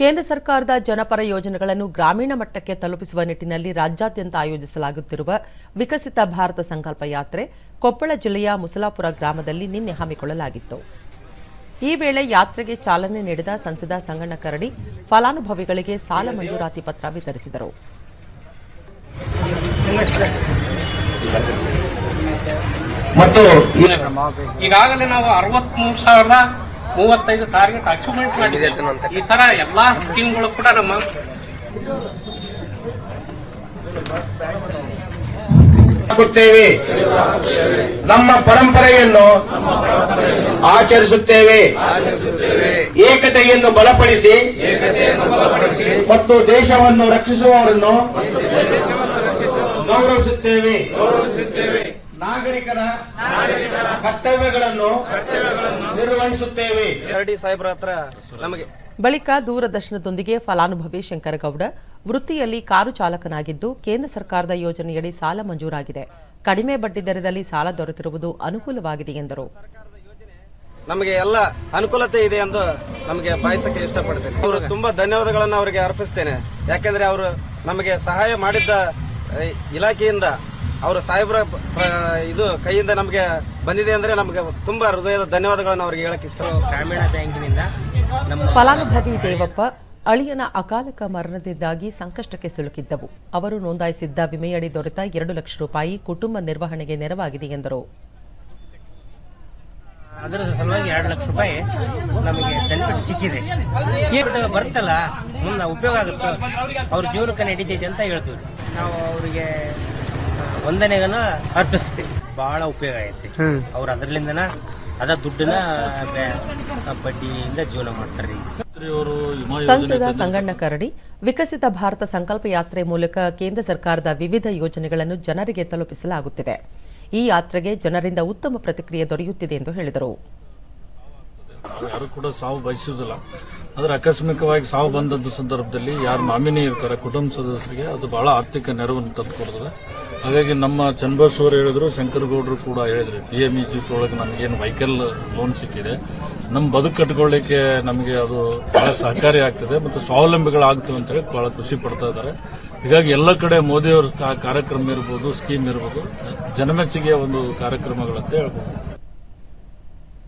ಕೇಂದ್ರ ಸರ್ಕಾರದ ಜನಪರ ಯೋಜನೆಗಳನ್ನು ಗ್ರಾಮೀಣ ಮಟ್ಟಕ್ಕೆ ತಲುಪಿಸುವ ನಿಟ್ಟಿನಲ್ಲಿ ರಾಜ್ಯಾದ್ಯಂತ ಆಯೋಜಿಸಲಾಗುತ್ತಿರುವ ವಿಕಸಿತ ಭಾರತ ಸಂಕಲ್ಪ ಯಾತ್ರೆ ಕೊಪ್ಪಳ ಜಿಲ್ಲೆಯ ಮುಸಲಾಪುರ ಗ್ರಾಮದಲ್ಲಿ ನಿನ್ನೆ ಹಮ್ಮಿಕೊಳ್ಳಲಾಗಿತ್ತು. ಈ ವೇಳೆ ಯಾತ್ರೆಗೆ ಚಾಲನೆ ನೀಡಿದ ಸಂಸದ ಸಂಗಣ್ಣ ಕರಡಿ ಫಲಾನುಭವಿಗಳಿಗೆ ಸಾಲ ಮಂಜೂರಾತಿ ಪತ್ರ ವಿತರಿಸಿದರು. ಮತ್ತು ಈಗಾಗಲೇ ನಾವು ಮೂವತ್ತೈದು ಟಾರ್ಗೆಟ್ ಅಚೀವ್ಮೆಂಟ್ ಮಾಡಿದೆ ಈ ತರ ಎಲ್ಲಾ ಸ್ಕೀಮ್ಗಳು ಕೂಡ ನಮ್ಮ ಕೊಡ್ತೇವೆ ನಮ್ಮ ಪರಂಪರೆಯನ್ನು ಆಚರಿಸುತ್ತೇವೆ. ಏಕತೆಯನ್ನು ಬಲಪಡಿಸಿ ಮತ್ತು ದೇಶವನ್ನು ರಕ್ಷಿಸುವವರನ್ನು ಗೌರವಿಸುತ್ತೇವೆ. ನಾಗರಿಕರ ಕರ್ತವ್ಯಗಳನ್ನು ನಿರ್ವಹಿಸುತ್ತೇವೆ. ಕರಡಿ ಸಾಹೇಬ್ರ ಹತ್ರ ನಮಗೆ. ಬಳಿಕ ದೂರದರ್ಶನದೊಂದಿಗೆ ಫಲಾನುಭವಿ ಶಂಕರಗೌಡ ವೃತ್ತಿಯಲ್ಲಿ ಕಾರು ಚಾಲಕನಾಗಿದ್ದು ಕೇಂದ್ರ ಸರ್ಕಾರದ ಯೋಜನೆಯಡಿ ಸಾಲ ಮಂಜೂರಾಗಿದೆ. ಕಡಿಮೆ ಬಡ್ಡಿ ದರದಲ್ಲಿ ಸಾಲ ದೊರೆತಿರುವುದು ಅನುಕೂಲವಾಗಿದೆ ಎಂದರು. ನಮಗೆ ಎಲ್ಲ ಅನುಕೂಲತೆ ಇದೆ ಎಂದು ನಮಗೆ ಬಾಯಿಸಕ್ಕೆ ಇಷ್ಟಪಡ್ತೇನೆ. ಅವರು ತುಂಬಾ ಧನ್ಯವಾದಗಳನ್ನು ಅವರಿಗೆ ಅರ್ಪಿಸ್ತೇನೆ. ಯಾಕೆಂದ್ರೆ ಅವರು ನಮಗೆ ಸಹಾಯ ಮಾಡಿದ್ದ ಇಲಾಖೆಯಿಂದ ಅವರ ಸಾಹೇಬ್ರ ಇದು ಕೈಯಿಂದ ನಮಗೆ ಬಂದಿದೆ ಅಂದ್ರೆ ನಮಗೆ ತುಂಬಾ ಹೃದಯದ ಧನ್ಯವಾದಗಳನ್ನು ಅವ್ರಿಗೆ ಹೇಳಕ್ ಇಷ್ಟ. ಗ್ರಾಮೀಣ ಬ್ಯಾಂಕಿನಿಂದ ನಮ್ಮ ಫಲಾನುಭವಿ ದೇವಪ್ಪ ಅಳಿಯನ ಅಕಾಲಿಕ ಮರಣದಿಂದಾಗಿ ಸಂಕಷ್ಟಕ್ಕೆ ಸಿಲುಕಿದ್ದವು. ಅವರು ನೋಂದಾಯಿಸಿದ್ದ ವಿಮೆಯಡಿ ದೊರೆತ ಎರಡು ಲಕ್ಷ ರೂಪಾಯಿ ಕುಟುಂಬ ನಿರ್ವಹಣೆಗೆ ನೆರವಾಗಿದೆ ಎಂದರು. ಅದರ ಸಲುವಾಗಿ ಎರಡು ಲಕ್ಷ ರೂಪಾಯಿ ನಮಗೆ ಬೆನಿಫಿಟ್ ಸಿಕ್ಕಿದೆ. ಈ ಬಿಟ್ಟು ಬರ್ತಲ್ಲ ಮುಂದೆ ಉಪಯೋಗ ಆಗುತ್ತೆ ಅವ್ರ ಜೀವನಕ್ಕೆ ನಡೀತೈತೆ ಅಂತ ಹೇಳ್ತೀವಿ. ನಾವು ಅವರಿಗೆ ವಂದನೆಗನ್ನ ಅರ್ಪಿಸ್ತೀವಿ. ಬಹಳ ಉಪಯೋಗ ಐತಿ ಅವ್ರು ಅದರ್ಲಿಂದನ ಅದ ದುಡ್ಡನ್ನ ಬೆ- ಬಡ್ಡಿಯಿಂದ ಜೀವನ ಮಾಡ್ತಾರೆ ಸಂಸದ ಸಂಗಣ್ಣ ಕರಡಿ ವಿಕಸಿತ ಭಾರತ ಸಂಕಲ್ಪ ಯಾತ್ರೆ ಮೂಲಕ ಕೇಂದ್ರ ಸರ್ಕಾರದ ವಿವಿಧ ಯೋಜನೆಗಳನ್ನು ಜನರಿಗೆ ತಲುಪಿಸಲಾಗುತ್ತಿದೆ. ಈ ಯಾತ್ರೆಗೆ ಜನರಿಂದ ಉತ್ತಮ ಪ್ರತಿಕ್ರಿಯೆ ದೊರೆಯುತ್ತಿದೆ ಎಂದು ಹೇಳಿದರು. ನಾವು ಯಾರು ಕೂಡ ಸಾವು ಬಯಸುವುದಿಲ್ಲ. ಆದರೆ ಆಕಸ್ಮಿಕವಾಗಿ ಸಾವು ಬಂದ ಸಂದರ್ಭದಲ್ಲಿ ಯಾರು ನಾಮಿನಿ ಇರ್ತಾರೆ ಕುಟುಂಬ ಸದಸ್ಯರಿಗೆ ಅದು ಬಹಳ ಆರ್ಥಿಕ ನೆರವನ್ನು ತಂದು ಕೊಡ್ತದೆ ಹಾಗಾಗಿ ನಮ್ಮ ಚನ್ನಬಸವರು ಹೇಳಿದ್ರು, ಶಂಕರಗೌಡರು ಕೂಡ ಹೇಳಿದ್ರು ಪಿ ಎಂ ಇ ಜಿಪ್ ಒಳಗೆ ನಮಗೇನು ವೆಹಿಕಲ್ ಲೋನ್ ಸಿಕ್ಕಿದೆ. ನಮ್ಮ ಬದುಕು ಕಟ್ಕೊಳ್ಳಿಕ್ಕೆ ನಮಗೆ ಅದು ಬಹಳ ಸಹಕಾರಿ ಆಗ್ತದೆ ಮತ್ತು ಸ್ವಾವಲಂಬಿಗಳಾಗ್ತವೆ ಅಂತೇಳಿ ಬಹಳ ಖುಷಿ ಪಡ್ತಾ ಇದ್ದಾರೆ. ಹೀಗಾಗಿ ಎಲ್ಲ ಕಡೆ ಮೋದಿಯವರ ಕಾರ್ಯಕ್ರಮ ಇರ್ಬೋದು ಸ್ಕೀಮ್ ಇರ್ಬೋದು, ಜನಮೆಚ್ಚುಗೆಯ ಒಂದು ಕಾರ್ಯಕ್ರಮಗಳಂತ ಹೇಳ್ಬೋದು.